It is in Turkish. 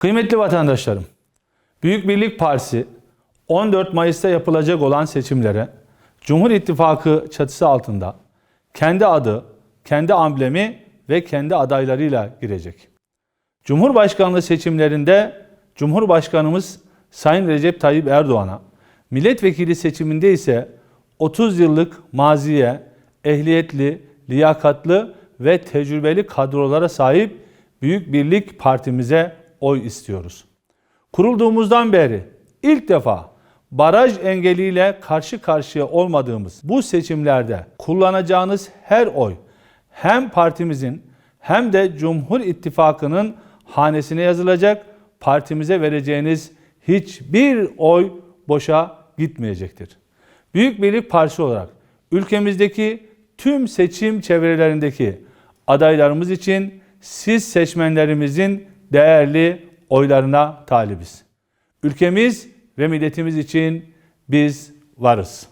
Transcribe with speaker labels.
Speaker 1: Kıymetli vatandaşlarım, Büyük Birlik Partisi 14 Mayıs'ta yapılacak olan seçimlere Cumhur İttifakı çatısı altında kendi adı, kendi amblemi ve kendi adaylarıyla girecek. Cumhurbaşkanlığı seçimlerinde Cumhurbaşkanımız Sayın Recep Tayyip Erdoğan'a, milletvekili seçiminde ise 30 yıllık maziye, ehliyetli, liyakatlı ve tecrübeli kadrolara sahip Büyük Birlik Partimize oy istiyoruz. Kurulduğumuzdan beri ilk defa baraj engeliyle karşı karşıya olmadığımız bu seçimlerde kullanacağınız her oy hem partimizin hem de Cumhur İttifakı'nın hanesine yazılacak. Partimize vereceğiniz hiçbir oy boşa gitmeyecektir. Büyük Birlik Partisi olarak ülkemizdeki tüm seçim çevrelerindeki adaylarımız için siz seçmenlerimizin değerli oylarına talibiz. Ülkemiz ve milletimiz için biz varız.